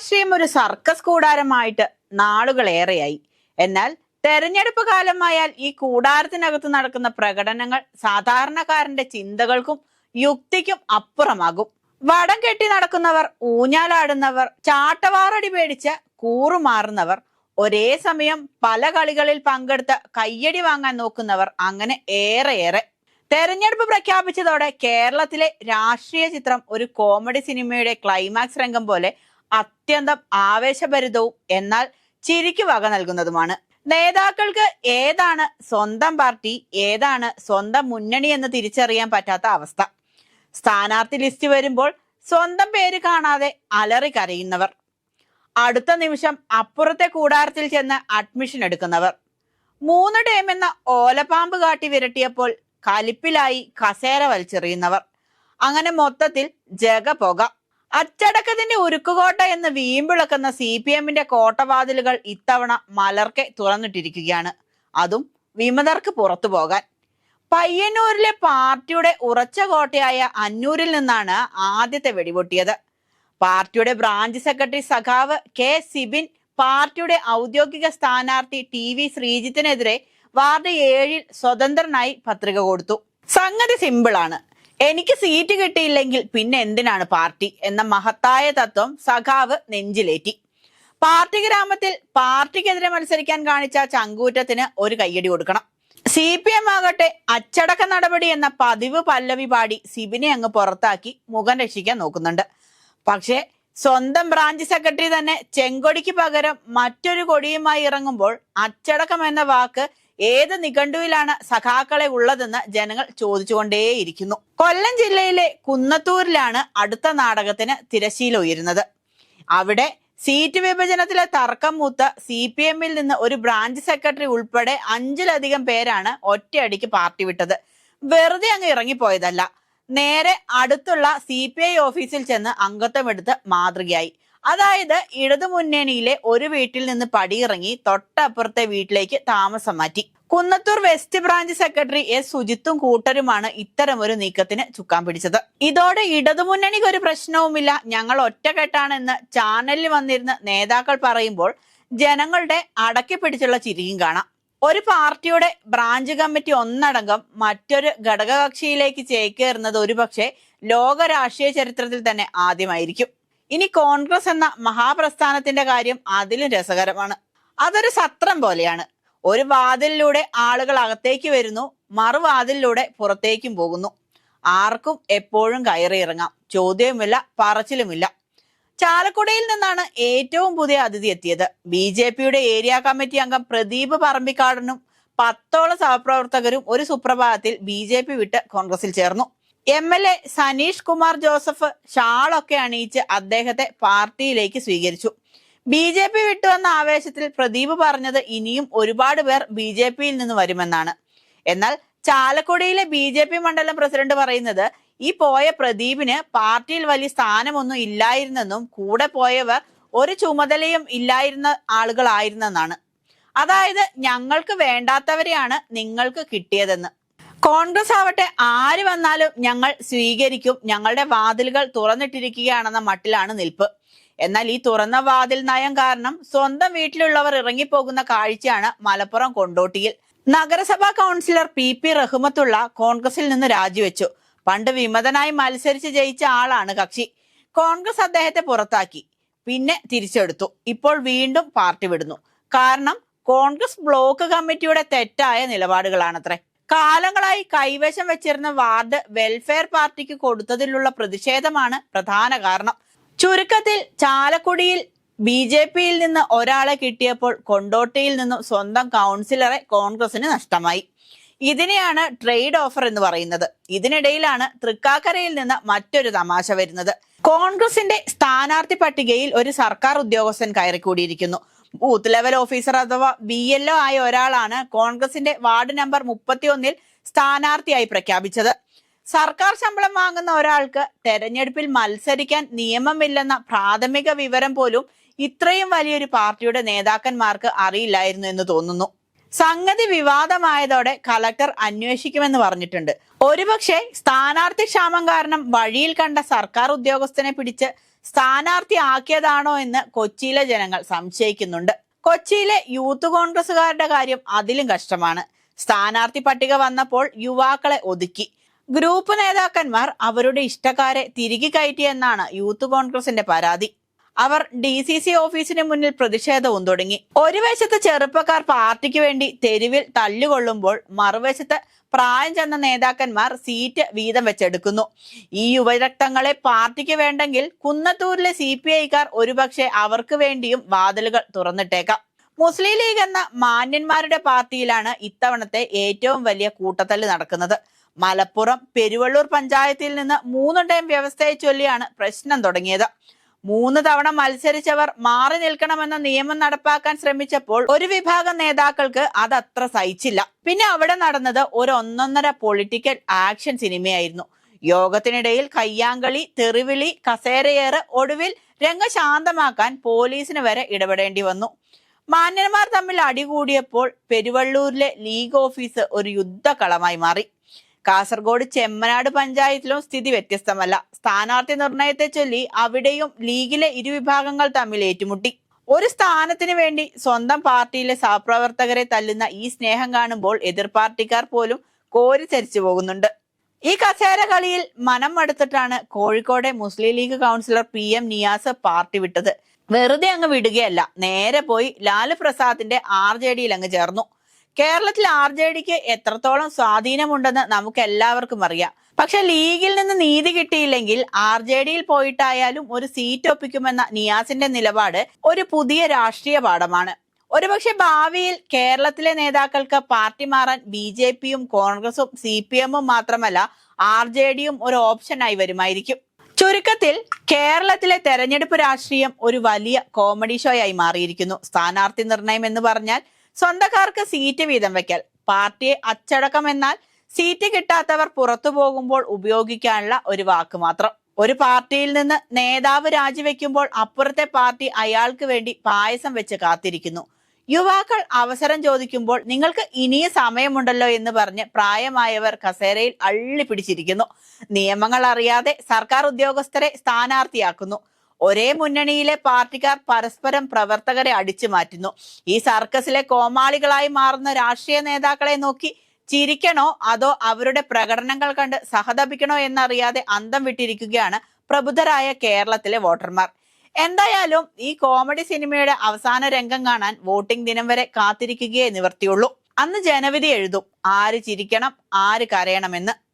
രാഷ്ട്രീയം ഒരു സർക്കസ് കൂടാരമായിട്ട് നാളുകളേറെയായി. എന്നാൽ തെരഞ്ഞെടുപ്പ് കാലമായാൽ ഈ കൂടാരത്തിനകത്ത് നടക്കുന്ന പ്രകടനങ്ങൾ സാധാരണക്കാരന്റെ ചിന്തകൾക്കും യുക്തിക്കും അപ്പുറമാകും. വടം കെട്ടി നടക്കുന്നവർ ഊഞ്ഞാലാടുന്നവർ ചാട്ടവാറടി പേടിച്ച് കൂറുമാറുന്നവർ ഒരേ സമയം പല കളികളിൽ പങ്കെടുത്ത് കയ്യടി വാങ്ങാൻ നോക്കുന്നവർ അങ്ങനെ ഏറെയേറെ. തെരഞ്ഞെടുപ്പ് പ്രഖ്യാപിച്ചതോടെ കേരളത്തിലെ രാഷ്ട്രീയ ചിത്രം ഒരു കോമഡി സിനിമയുടെ ക്ലൈമാക്സ് രംഗം പോലെ അത്യന്തം ആവേശഭരിതവും എന്നാൽ ചിരിക്ക് വക നൽകുന്നതുമാണ്. നേതാക്കൾക്ക് ഏതാണ് സ്വന്തം പാർട്ടി ഏതാണ് സ്വന്തം മുന്നണി എന്ന് തിരിച്ചറിയാൻ പറ്റാത്ത അവസ്ഥ. സ്ഥാനാർത്ഥി ലിസ്റ്റ് വരുമ്പോൾ സ്വന്തം പേര് കാണാതെ അലറി കരയുന്നവർ. അടുത്ത നിമിഷം അപ്പുറത്തെ കൂടാരത്തിൽ ചെന്ന് അഡ്മിഷൻ എടുക്കുന്നവർ. മൂന്ന് ഡേം എന്ന ഓലപ്പാമ്പ് കാട്ടി വിരട്ടിയപ്പോൾ കലിപ്പിലായി കസേര വലിച്ചെറിയുന്നവർ. അങ്ങനെ മൊത്തത്തിൽ ജഗ പുക. അച്ചടക്കത്തിന്റെ ഉരുക്കുകോട്ട എന്ന് വീമ്പിളക്കുന്ന സി പി എമ്മിന്റെ കോട്ടവാതിലുകൾ ഇത്തവണ മലർക്കെ തുറന്നിട്ടിരിക്കുകയാണ്. അതും വിമതർക്ക് പുറത്തു പോകാൻ. പയ്യന്നൂരിലെ പാർട്ടിയുടെ ഉറച്ച കോട്ടയായ അന്നൂരിൽ നിന്നാണ് ആദ്യത്തെ വെടിപൊട്ടിയത്. പാർട്ടിയുടെ ബ്രാഞ്ച് സെക്രട്ടറി സഖാവ് കെ സിബിൻ പാർട്ടിയുടെ ഔദ്യോഗിക സ്ഥാനാർത്ഥി ടി വി ശ്രീജിത്തിനെതിരെ വാർഡ് ഏഴിൽ സ്വതന്ത്രനായി പത്രിക കൊടുത്തു. സംഗതി സിമ്പിളാണ്. എനിക്ക് സീറ്റ് കിട്ടിയില്ലെങ്കിൽ പിന്നെ എന്തിനാണ് പാർട്ടി എന്ന മഹത്തായ തത്വം സഖാവ് നെഞ്ചിലേറ്റി. പാർട്ടി ഗ്രാമത്തിൽ പാർട്ടിക്കെതിരെ മത്സരിക്കാൻ കാണിച്ച ചങ്കൂറ്റത്തിന് ഒരു കയ്യടി കൊടുക്കണം. സി പി എം ആകട്ടെ അച്ചടക്ക നടപടി എന്ന പതിവ് പല്ലവി പാടി സിബിനെ അങ്ങ് പുറത്താക്കി മുഖം രക്ഷിക്കാൻ നോക്കുന്നുണ്ട്. പക്ഷേ സ്വന്തം ബ്രാഞ്ച് സെക്രട്ടറി തന്നെ ചെങ്കൊടിക്ക് പകരം മറ്റൊരു കൊടിയുമായി ഇറങ്ങുമ്പോൾ അച്ചടക്കം എന്ന വാക്ക് ഏത് നിഘണ്ടുവിലാണ് സഖാക്കളെ ഉള്ളതെന്ന് ജനങ്ങൾ ചോദിച്ചുകൊണ്ടേയിരിക്കുന്നു. കൊല്ലം ജില്ലയിലെ കുന്നത്തൂരിലാണ് അടുത്ത നാടകത്തിന് തിരശീല ഉയരുന്നത്. അവിടെ സീറ്റ് വിഭജനത്തിലെ തർക്കം മൂത്ത് സി പി എമ്മിൽ നിന്ന് ഒരു ബ്രാഞ്ച് സെക്രട്ടറി ഉൾപ്പെടെ അഞ്ചിലധികം പേരാണ് ഒറ്റയടിക്ക് പാർട്ടി വിട്ടത്. വെറുതെ അങ്ങ് ഇറങ്ങിപ്പോയതല്ല. നേരെ അടുത്തുള്ള സി പി ഐ ഓഫീസിൽ ചെന്ന് അംഗത്വം എടുത്ത് മാതൃകയായി. അതായത് ഇടതുമുന്നണിയിലെ ഒരു വീട്ടിൽ നിന്ന് പടിയിറങ്ങി തൊട്ടപ്പുറത്തെ വീട്ടിലേക്ക് താമസം മാറ്റി. Kunnathur west branch secretary S സുജിത്തും കൂട്ടരുമാണ് ഇത്തരമൊരു നീക്കത്തിന് ചുക്കാൻ പിടിച്ചത്. ഇതോടെ ഇടതുമുന്നണിക്ക് ഒരു പ്രശ്നവുമില്ല. ഞങ്ങൾ ഒറ്റക്കെട്ടാണെന്ന് ചാനലിൽ വന്നിരുന്ന നേതാക്കൾ പറയുമ്പോൾ ജനങ്ങളുടെ അടക്കി പിടിച്ചുള്ള ചിരിയും കാണാം. ഒരു പാർട്ടിയുടെ ബ്രാഞ്ച് കമ്മിറ്റി ഒന്നടങ്കം മറ്റൊരു ഘടകകക്ഷിയിലേക്ക് ചേക്കേറുന്നത് ഒരുപക്ഷെ ലോക രാഷ്ട്രീയ ചരിത്രത്തിൽ തന്നെ ആദ്യമായിരിക്കും. ഇനി കോൺഗ്രസ് എന്ന മഹാപ്രസ്ഥാനത്തിന്റെ കാര്യം അതിലും രസകരമാണ്. അതൊരു സത്രം പോലെയാണ്. ഒരു വാതിലിലൂടെ ആളുകൾ അകത്തേക്ക് വരുന്നു മറുവാതിലിലൂടെ പുറത്തേക്കും പോകുന്നു. ആർക്കും എപ്പോഴും കയറി ഇറങ്ങാം. ചോദ്യവുമില്ല പറച്ചിലുമില്ല. ചാലക്കുടയിൽ നിന്നാണ് ഏറ്റവും പുതിയ അതിഥി എത്തിയത്. ബി ജെ പിയുടെ ഏരിയ കമ്മിറ്റി അംഗം പ്രദീപ് പറമ്പിക്കാടനും പത്തോളം സഹപ്രവർത്തകരും ഒരു സുപ്രഭാതത്തിൽ ബി ജെ പി വിട്ട് കോൺഗ്രസിൽ ചേർന്നു. M L A Sanish Kumar Joseph ഷാളൊക്കെ അണിയിച്ച് അദ്ദേഹത്തെ പാർട്ടിയിലേക്ക് സ്വീകരിച്ചു. ബി ജെ പി വിട്ടുവന്ന ആവേശത്തിൽ പ്രദീപ് പറഞ്ഞത് ഇനിയും ഒരുപാട് പേർ ബി ജെ പിയിൽ നിന്ന് വരുമെന്നാണ്. എന്നാൽ ചാലക്കുടിയിലെ ബി ജെ പി മണ്ഡലം പ്രസിഡന്റ് പറയുന്നത് ഈ പോയ പ്രദീപിന് പാർട്ടിയിൽ വലിയ സ്ഥാനമൊന്നും ഇല്ലായിരുന്നെന്നും കൂടെ പോയവർ ഒരു ചുമതലയും ഇല്ലായിരുന്ന ആളുകളായിരുന്നെന്നാണ്. അതായത് ഞങ്ങൾക്ക് വേണ്ടാത്തവരെയാണ് നിങ്ങൾക്ക് കിട്ടിയതെന്ന്. കോൺഗ്രസ് ആവട്ടെ ആര് വന്നാലും ഞങ്ങൾ സ്വീകരിക്കും. ഞങ്ങളുടെ വാതിലുകൾ തുറന്നിട്ടിരിക്കുകയാണെന്ന മട്ടിലാണ് നിൽപ്പ്. എന്നാൽ ഈ തുറന്ന വാതിൽ നയം കാരണം സ്വന്തം വീട്ടിലുള്ളവർ ഇറങ്ങിപ്പോകുന്ന കാഴ്ചയാണ് മലപ്പുറം കൊണ്ടോട്ടിയിൽ. നഗരസഭാ കൗൺസിലർ പി പി റഹ്മത്തുള്ള കോൺഗ്രസിൽ നിന്ന് രാജിവെച്ചു. പണ്ട് വിമതനായി മത്സരിച്ച് ജയിച്ച ആളാണ് കക്ഷി. കോൺഗ്രസ് അദ്ദേഹത്തെ പുറത്താക്കി. പിന്നെ തിരിച്ചെടുത്തു. ഇപ്പോൾ വീണ്ടും പാർട്ടി വിടുന്നു. കാരണം കോൺഗ്രസ് ബ്ലോക്ക് കമ്മിറ്റിയുടെ തെറ്റായ നിലപാടുകളാണത്രേ. കാലങ്ങളായി കൈവശം വെച്ചിരുന്ന വാർഡ് വെൽഫെയർ പാർട്ടിക്ക് കൊടുത്തതിലുള്ള പ്രതിഷേധമാണ് പ്രധാന കാരണം. ചുരുക്കത്തിൽ ചാലക്കുടിയിൽ ബി ജെ പിയിൽ നിന്ന് ഒരാളെ കിട്ടിയപ്പോൾ കൊണ്ടോട്ടിയിൽ നിന്നും സ്വന്തം കൗൺസിലറെ കോൺഗ്രസിന് നഷ്ടമായി. ഇതിനെയാണ് ട്രേഡ് ഓഫർ എന്ന് പറയുന്നത്. ഇതിനിടയിലാണ് തൃക്കാക്കരയിൽ നിന്ന് മറ്റൊരു തമാശ വരുന്നത്. കോൺഗ്രസിന്റെ സ്ഥാനാർത്ഥി പട്ടികയിൽ ഒരു സർക്കാർ ഉദ്യോഗസ്ഥൻ കയറിക്കൂടിയിരിക്കുന്നു. ബൂത്ത് ലെവൽ ഓഫീസർ അഥവാ ബി എൽ ഒ ആയ ഒരാളാണ് കോൺഗ്രസിന്റെ വാർഡ് നമ്പർ മുപ്പത്തിയൊന്നിൽ സ്ഥാനാർത്ഥിയായി പ്രഖ്യാപിച്ചത്. സർക്കാർ ശമ്പളം വാങ്ങുന്ന ഒരാൾക്ക് തെരഞ്ഞെടുപ്പിൽ മത്സരിക്കാൻ നിയമമില്ലെന്ന പ്രാഥമിക വിവരം പോലും ഇത്രയും വലിയൊരു പാർട്ടിയുടെ നേതാക്കന്മാർക്ക് അറിയില്ലായിരുന്നു എന്ന് തോന്നുന്നു. സംഗതി വിവാദമായതോടെ കളക്ടർ അന്വേഷിക്കുമെന്ന് പറഞ്ഞിട്ടുണ്ട്. ഒരുപക്ഷെ സ്ഥാനാർത്ഥി ക്ഷാമം കാരണം വഴിയിൽ കണ്ട സർക്കാർ ഉദ്യോഗസ്ഥനെ പിടിച്ച് സ്ഥാനാർത്ഥി ആക്കിയതാണോ എന്ന് കൊച്ചിയിലെ ജനങ്ങൾ സംശയിക്കുന്നുണ്ട്. കൊച്ചിയിലെ യൂത്ത് കോൺഗ്രസുകാരുടെ കാര്യം അതിലും കഷ്ടമാണ്. സ്ഥാനാർത്ഥി പട്ടിക വന്നപ്പോൾ യുവാക്കളെ ഒതുക്കി. ഗ്രൂപ്പ് നേതാക്കന്മാർ അവരുടെ ഇഷ്ടക്കാരെ തിരികെ കയറ്റിയെന്നാണ് യൂത്ത് കോൺഗ്രസിന്റെ പരാതി. അവർ ഡി സി സി ഓഫീസിന് മുന്നിൽ പ്രതിഷേധവും തുടങ്ങി. ഒരു വശത്ത് ചെറുപ്പക്കാർ പാർട്ടിക്ക് വേണ്ടി തെരുവിൽ തല്ലുകൊള്ളുമ്പോൾ മറുവശത്ത് പ്രായം ചെന്ന നേതാക്കന്മാർ സീറ്റ് വീതം വെച്ചെടുക്കുന്നു. ഈ യുവരക്തങ്ങളെ പാർട്ടിക്ക് വേണ്ടെങ്കിൽ കുന്നത്തൂരിലെ സി പി ഐക്കാർ ഒരുപക്ഷെ അവർക്ക് വേണ്ടിയും വാതിലുകൾ തുറന്നിട്ടേക്കാം. മുസ്ലിം ലീഗ് എന്ന മാന്യന്മാരുടെ പാർട്ടിയിലാണ് ഇത്തവണത്തെ ഏറ്റവും വലിയ കൂട്ടത്തല്ല് നടക്കുന്നത്. മലപ്പുറം പെരുവള്ളൂർ പഞ്ചായത്തിൽ നിന്ന് മൂന്ന് വ്യവസ്ഥയെ ചൊല്ലിയാണ് പ്രശ്നം തുടങ്ങിയത്. മൂന്ന് തവണ മത്സരിച്ചവർ മാറി നിൽക്കണമെന്ന നിയമം നടപ്പാക്കാൻ ശ്രമിച്ചപ്പോൾ ഒരു വിഭാഗം നേതാക്കൾക്ക് അത് അത്ര സഹിച്ചില്ല. പിന്നെ അവിടെ നടന്നത് ഒരു ഒന്നൊന്നര പൊളിറ്റിക്കൽ ആക്ഷൻ സിനിമയായിരുന്നു. യോഗത്തിനിടയിൽ കയ്യാങ്കളി തെറിവിളി കസേരയേറ് ഒടുവിൽ രംഗ ശാന്തമാക്കാൻ പോലീസിന് വരെ ഇടപെടേണ്ടി വന്നു. മാന്യന്മാർ തമ്മിൽ അടികൂടിയപ്പോൾ പെരുവള്ളൂരിലെ ലീഗ് ഓഫീസ് ഒരു യുദ്ധക്കളമായി മാറി. കാസർഗോഡ് ചെമ്മനാട് പഞ്ചായത്തിലും സ്ഥിതി വ്യത്യസ്തമല്ല. സ്ഥാനാർത്ഥി നിർണയത്തെ ചൊല്ലി അവിടെയും ലീഗിലെ ഇരുവിഭാഗങ്ങൾ തമ്മിൽ ഏറ്റുമുട്ടി. ഒരു സ്ഥാനത്തിന് വേണ്ടി സ്വന്തം പാർട്ടിയിലെ സഹപ്രവർത്തകരെ തല്ലുന്ന ഈ സ്നേഹം കാണുമ്പോൾ എതിർ പാർട്ടിക്കാർ പോലും കോരി ചരിച്ചു പോകുന്നുണ്ട്. ഈ കസേര കളിയിൽ മനം മടുത്തിട്ടാണ് കോഴിക്കോടെ Muslim League councillor P M Niyas party വിട്ടത്. വെറുതെ അങ്ങ് വിടുകയല്ല. നേരെ പോയി ലാലു പ്രസാദിന്റെ ആർ ജെ ഡിയിൽ അങ്ങ് ചേർന്നു. കേരളത്തിൽ ആർ ജെ ഡിക്ക് എത്രത്തോളം സ്വാധീനമുണ്ടെന്ന് നമുക്ക് എല്ലാവർക്കും അറിയാം. പക്ഷെ ലീഗിൽ നിന്ന് നീതി കിട്ടിയില്ലെങ്കിൽ ആർ ജെ ഡിയിൽ പോയിട്ടായാലും ഒരു സീറ്റ് ഒപ്പിക്കുമെന്ന നിയാസിന്റെ നിലപാട് ഒരു പുതിയ രാഷ്ട്രീയ പാഠമാണ്. ഒരുപക്ഷെ ഭാവിയിൽ കേരളത്തിലെ നേതാക്കൾക്ക് പാർട്ടി മാറാൻ ബി ജെ പിയും കോൺഗ്രസും സി പി എമ്മും മാത്രമല്ല ആർ ജെ ഡിയും ഒരു ഓപ്ഷനായി വരുമായിരിക്കും. ചുരുക്കത്തിൽ കേരളത്തിലെ തെരഞ്ഞെടുപ്പ് രാഷ്ട്രീയം ഒരു വലിയ കോമഡി ഷോയായി മാറിയിരിക്കുന്നു. സ്ഥാനാർത്ഥി നിർണയം എന്ന് പറഞ്ഞാൽ സ്വന്തക്കാർക്ക് സീറ്റ് വീതം വെക്കൽ. പാർട്ടിയെ അച്ചടക്കം എന്നാൽ സീറ്റ് കിട്ടാത്തവർ പുറത്തു പോകുമ്പോൾ ഉപയോഗിക്കാനുള്ള ഒരു വാക്ക് മാത്രം. ഒരു പാർട്ടിയിൽ നിന്ന് നേതാവ് രാജിവെക്കുമ്പോൾ അപ്പുറത്തെ പാർട്ടി അയാൾക്ക് വേണ്ടി പായസം വെച്ച് കാത്തിരിക്കുന്നു. യുവാക്കൾ അവസരം ചോദിക്കുമ്പോൾ നിങ്ങൾക്ക് ഇനിയും സമയമുണ്ടല്ലോ എന്ന് പറഞ്ഞ് പ്രായമായവർ കസേരയിൽ അള്ളി പിടിച്ചിരിക്കുന്നു നിയമങ്ങൾ അറിയാതെ സർക്കാർ ഉദ്യോഗസ്ഥരെ സ്ഥാനാർത്ഥിയാക്കുന്നു. ഒരേ മുന്നണിയിലെ പാർട്ടിക്കാർ പരസ്പരം പ്രവർത്തകരെ അടിച്ചു മാറ്റുന്നു. ഈ സർക്കസിലെ കോമാളികളായി മാറുന്ന രാഷ്ട്രീയ നേതാക്കളെ നോക്കി ചിരിക്കണോ? അതോ അവരുടെ പ്രകടനങ്ങൾ കണ്ട് സഹതപിക്കണോ എന്നറിയാതെ അന്തം വിട്ടിരിക്കുകയാണ് പ്രബുദ്ധരായ കേരളത്തിലെ വോട്ടർമാർ. എന്തായാലും ഈ കോമഡി സിനിമയുടെ അവസാന രംഗം കാണാൻ വോട്ടിംഗ് ദിനം വരെ കാത്തിരിക്കുകയേ നിവർത്തിയുള്ളൂ. അന്ന് ജനവിധി എഴുതും. ആര് ചിരിക്കണം ആര് കരയണമെന്ന്.